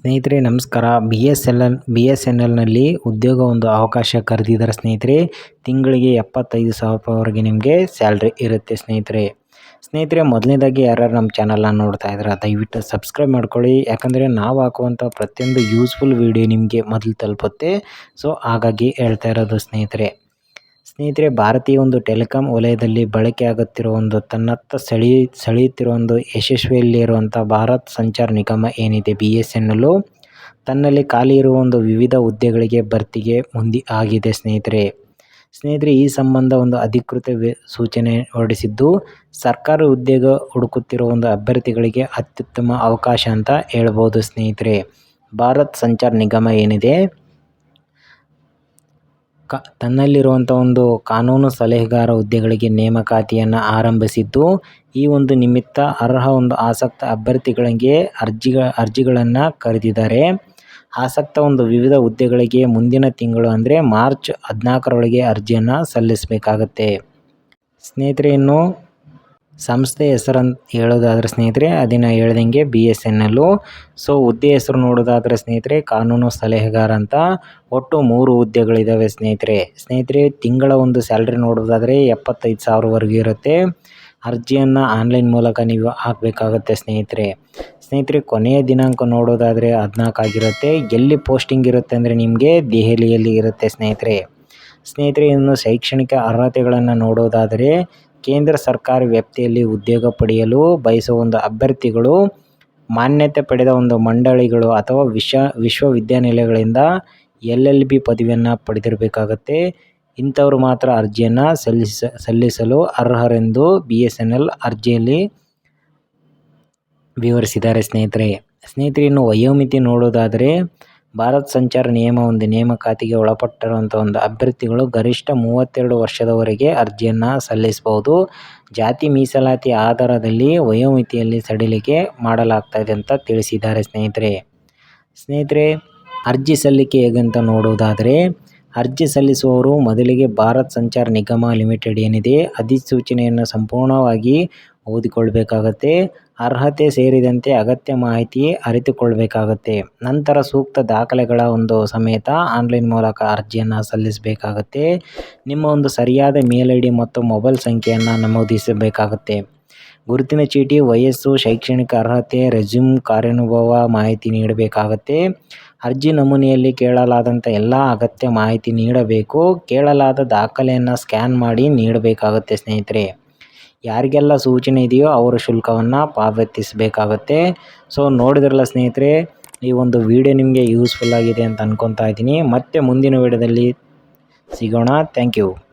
ಸ್ನೇಹಿತರೆ, ನಮಸ್ಕಾರ. B S L L B S N ಎಲ್ನಲ್ಲಿ ಉದ್ಯೋಗ ಒಂದು ಅವಕಾಶ ಕರೆದಿದ್ದಾರೆ ಸ್ನೇಹಿತರೆ, ತಿಂಗಳಿಗೆ ಎಪ್ಪತ್ತೈದು ಸಾವಿರ ರೂಪಾಯಿವರೆಗೆ ನಿಮಗೆ ಸ್ಯಾಲ್ರಿ ಇರುತ್ತೆ ಸ್ನೇಹಿತರೆ. ಸ್ನೇಹಿತರೆ, ಮೊದಲನೇದಾಗಿ ಯಾರ್ಯಾರು ನಮ್ಮ ಚಾನಲ್ನ ನೋಡ್ತಾ ಇದ್ದಾರೆ, ದಯವಿಟ್ಟು ಸಬ್ಸ್ಕ್ರೈಬ್ ಮಾಡ್ಕೊಳ್ಳಿ. ಯಾಕಂದರೆ ನಾವು ಹಾಕುವಂಥ ಪ್ರತಿಯೊಂದು ಯೂಸ್ಫುಲ್ ವಿಡಿಯೋ ನಿಮಗೆ ಮೊದಲು ತಲುಪುತ್ತೆ. ಸೊ, ಹಾಗಾಗಿ ಹೇಳ್ತಾ ಇರೋದು ಸ್ನೇಹಿತರೆ. ಸ್ನೇಹಿತರೆ, ಭಾರತೀಯ ಒಂದು ಟೆಲಿಕಾಂ ವಲಯದಲ್ಲಿ ಬಳಕೆಯಾಗುತ್ತಿರುವ ಒಂದು ತನ್ನತ್ತ ಸೆಳೆಯ ಸೆಳೆಯುತ್ತಿರುವ ಒಂದು ಯಶಸ್ವಿಯಲ್ಲಿರುವಂಥ ಭಾರತ್ ಸಂಚಾರ್ ನಿಗಮ ಏನಿದೆ ಬಿ ಎಸ್ ಎನ್ ಎಲ್ಲು ತನ್ನಲ್ಲಿ ಖಾಲಿ ಇರುವ ಒಂದು ವಿವಿಧ ಹುದ್ದೆಗಳಿಗೆ ಭರ್ತಿಗೆ ಮುಂದೆ ಆಗಿದೆ ಸ್ನೇಹಿತರೆ. ಸ್ನೇಹಿತರೆ, ಈ ಸಂಬಂಧ ಒಂದು ಅಧಿಕೃತ ಸೂಚನೆ ಹೊರಡಿಸಿದ್ದು, ಸರ್ಕಾರಿ ಉದ್ಯೋಗ ಹುಡುಕುತ್ತಿರುವ ಒಂದು ಅಭ್ಯರ್ಥಿಗಳಿಗೆ ಅತ್ಯುತ್ತಮ ಅವಕಾಶ ಅಂತ ಹೇಳ್ಬೋದು ಸ್ನೇಹಿತರೆ. ಭಾರತ್ ಸಂಚಾರ್ ನಿಗಮ ಏನಿದೆ? ಕ ತನ್ನಲ್ಲಿರುವಂಥ ಒಂದು ಕಾನೂನು ಸಲಹೆಗಾರ ಹುದ್ದೆಗಳಿಗೆ ನೇಮಕಾತಿಯನ್ನು ಆರಂಭಿಸಿದ್ದು, ಈ ಒಂದು ನಿಮಿತ್ತ ಅರ್ಹ ಒಂದು ಆಸಕ್ತ ಅಭ್ಯರ್ಥಿಗಳಿಗೆ ಅರ್ಜಿಗ, ಅರ್ಜಿಗಳನ್ನು ಕರೆದಿದ್ದಾರೆ. ಆಸಕ್ತ ಒಂದು ವಿವಿಧ ಹುದ್ದೆಗಳಿಗೆ ಮುಂದಿನ ತಿಂಗಳು ಅಂದರೆ ಮಾರ್ಚ್ ಹದಿನಾಲ್ಕರೊಳಗೆ ಅರ್ಜಿಯನ್ನು ಸಲ್ಲಿಸಬೇಕಾಗತ್ತೆ. ಸ್ನೇಹಿತರೆ, ಇನ್ನು ಸಂಸ್ಥೆ ಹೆಸರಂತ ಹೇಳೋದಾದ್ರೆ ಸ್ನೇಹಿತರೆ ಅದನ್ನು ಹೇಳ್ದಂಗೆ ಬಿ ಎಸ್ ಎನ್ ಎಲ್ಲು ಸೊ ಹುದ್ದೆ ಹೆಸರು ನೋಡೋದಾದ್ರೆ ಸ್ನೇಹಿತರೆ, ಕಾನೂನು ಸಲಹೆಗಾರ ಅಂತ ಒಟ್ಟು ಮೂರು ಹುದ್ದೆಗಳಿದ್ದಾವೆ ಸ್ನೇಹಿತರೆ. ಸ್ನೇಹಿತರೆ, ತಿಂಗಳ ಒಂದು ಸ್ಯಾಲ್ರಿ ನೋಡೋದಾದರೆ ಎಪ್ಪತ್ತೈದು ಸಾವಿರವರೆಗೂ ಇರುತ್ತೆ. ಅರ್ಜಿಯನ್ನು ಆನ್ಲೈನ್ ಮೂಲಕ ನೀವು ಹಾಕಬೇಕಾಗತ್ತೆ ಸ್ನೇಹಿತರೆ. ಸ್ನೇಹಿತರೆ, ಕೊನೆಯ ದಿನಾಂಕ ನೋಡೋದಾದರೆ ಹದಿನಾಲ್ಕು ಆಗಿರುತ್ತೆ. ಎಲ್ಲಿ ಪೋಸ್ಟಿಂಗ್ ಇರುತ್ತೆ ಅಂದರೆ ನಿಮಗೆ ದೆಹಲಿಯಲ್ಲಿ ಇರುತ್ತೆ ಸ್ನೇಹಿತರೆ. ಸ್ನೇಹಿತರೆ, ಇನ್ನು ಶೈಕ್ಷಣಿಕ ಅರ್ಹತೆಗಳನ್ನು ನೋಡೋದಾದರೆ ಕೇಂದ್ರ ಸರ್ಕಾರ ವ್ಯಾಪ್ತಿಯಲ್ಲಿ ಉದ್ಯೋಗ ಪಡೆಯಲು ಬಯಸುವ ಒಂದು ಅಭ್ಯರ್ಥಿಗಳು, ಮಾನ್ಯತೆ ಪಡೆದ ಒಂದು ಮಂಡಳಿಗಳು ಅಥವಾ ವಿಶ್ವ, ವಿಶ್ವವಿದ್ಯಾನಿಲಯಗಳಿಂದ ಎಲ್ ಎಲ್ ಬಿ ಪದವಿಯನ್ನು ಪಡೆದಿರಬೇಕಾಗತ್ತೆ. ಇಂಥವರು ಮಾತ್ರ ಅರ್ಜಿಯನ್ನು ಸಲ್ಲಿಸ, ಸಲ್ಲಿಸಲು ಅರ್ಹರೆಂದು ಬಿ ಎಸ್ ಎನ್ ಎಲ್ ಅರ್ಜಿಯಲ್ಲಿ ವಿವರಿಸಿದ್ದಾರೆ ಸ್ನೇಹಿತರೆ. ಸ್ನೇಹಿತರೆ, ಇನ್ನು ವಯೋಮಿತಿ ನೋಡೋದಾದರೆ ಭಾರತ್ ಸಂಚಾರ ನಿಯಮ ಒಂದು ನೇಮಕಾತಿಗೆ ಒಳಪಟ್ಟಿರುವಂಥ ಒಂದು ಅಭ್ಯರ್ಥಿಗಳು ಗರಿಷ್ಠ ಮೂವತ್ತೆರಡು ವರ್ಷದವರೆಗೆ ಅರ್ಜಿಯನ್ನು ಸಲ್ಲಿಸಬಹುದು. ಜಾತಿ ಮೀಸಲಾತಿ ಆಧಾರದಲ್ಲಿ ವಯೋಮಿತಿಯಲ್ಲಿ ಸಡಿಲಿಕೆ ಮಾಡಲಾಗ್ತಾಯಿದೆ ಅಂತ ತಿಳಿಸಿದ್ದಾರೆ ಸ್ನೇಹಿತರೆ. ಸ್ನೇಹಿತರೆ, ಅರ್ಜಿ ಸಲ್ಲಿಕೆ ಹೇಗಂತ ನೋಡೋದಾದರೆ ಅರ್ಜಿ ಸಲ್ಲಿಸುವವರು ಮೊದಲಿಗೆ ಭಾರತ್ ಸಂಚಾರ್ ನಿಗಮ ಲಿಮಿಟೆಡ್ ಏನಿದೆ, ಅಧಿಸೂಚನೆಯನ್ನು ಸಂಪೂರ್ಣವಾಗಿ ಓದಿಕೊಳ್ಬೇಕಾಗತ್ತೆ. ಅರ್ಹತೆ ಸೇರಿದಂತೆ ಅಗತ್ಯ ಮಾಹಿತಿ ಅರಿತುಕೊಳ್ಬೇಕಾಗತ್ತೆ. ನಂತರ ಸೂಕ್ತ ದಾಖಲೆಗಳ ಒಂದು ಸಮೇತ ಆನ್ಲೈನ್ ಮೂಲಕ ಅರ್ಜಿಯನ್ನು ಸಲ್ಲಿಸಬೇಕಾಗತ್ತೆ. ನಿಮ್ಮ ಒಂದು ಸರಿಯಾದ ಮೇಲ್ ಐ ಡಿ ಮತ್ತು ಮೊಬೈಲ್ ಸಂಖ್ಯೆಯನ್ನು ನಮೂದಿಸಬೇಕಾಗತ್ತೆ. ಗುರುತಿನ ಚೀಟಿ, ವಯಸ್ಸು, ಶೈಕ್ಷಣಿಕ ಅರ್ಹತೆ, ರೆಸ್ಯೂಮ್, ಕಾರ್ಯಾನುಭವ ಮಾಹಿತಿ ನೀಡಬೇಕಾಗತ್ತೆ. ಅರ್ಜಿ ನಮೂನೆಯಲ್ಲಿ ಕೇಳಲಾದಂಥ ಎಲ್ಲ ಅಗತ್ಯ ಮಾಹಿತಿ ನೀಡಬೇಕು. ಕೇಳಲಾದ ದಾಖಲೆಯನ್ನು ಸ್ಕ್ಯಾನ್ ಮಾಡಿ ನೀಡಬೇಕಾಗುತ್ತೆ ಸ್ನೇಹಿತರೆ. ಯಾರಿಗೆಲ್ಲ ಸೂಚನೆ ಇದೆಯೋ ಅವರು ಶುಲ್ಕವನ್ನು ಪಾವತಿಸಬೇಕಾಗತ್ತೆ. ಸೊ ನೋಡಿದ್ರಲ್ಲ ಸ್ನೇಹಿತರೆ, ಈ ಒಂದು ವಿಡಿಯೋ ನಿಮಗೆ ಯೂಸ್ಫುಲ್ ಆಗಿದೆ ಅಂತ ಅಂದ್ಕೊತಾ ಇದ್ದೀನಿ. ಮತ್ತೆ ಮುಂದಿನ ವಿಡಿಯೋದಲ್ಲಿ ಸಿಗೋಣ. Thank you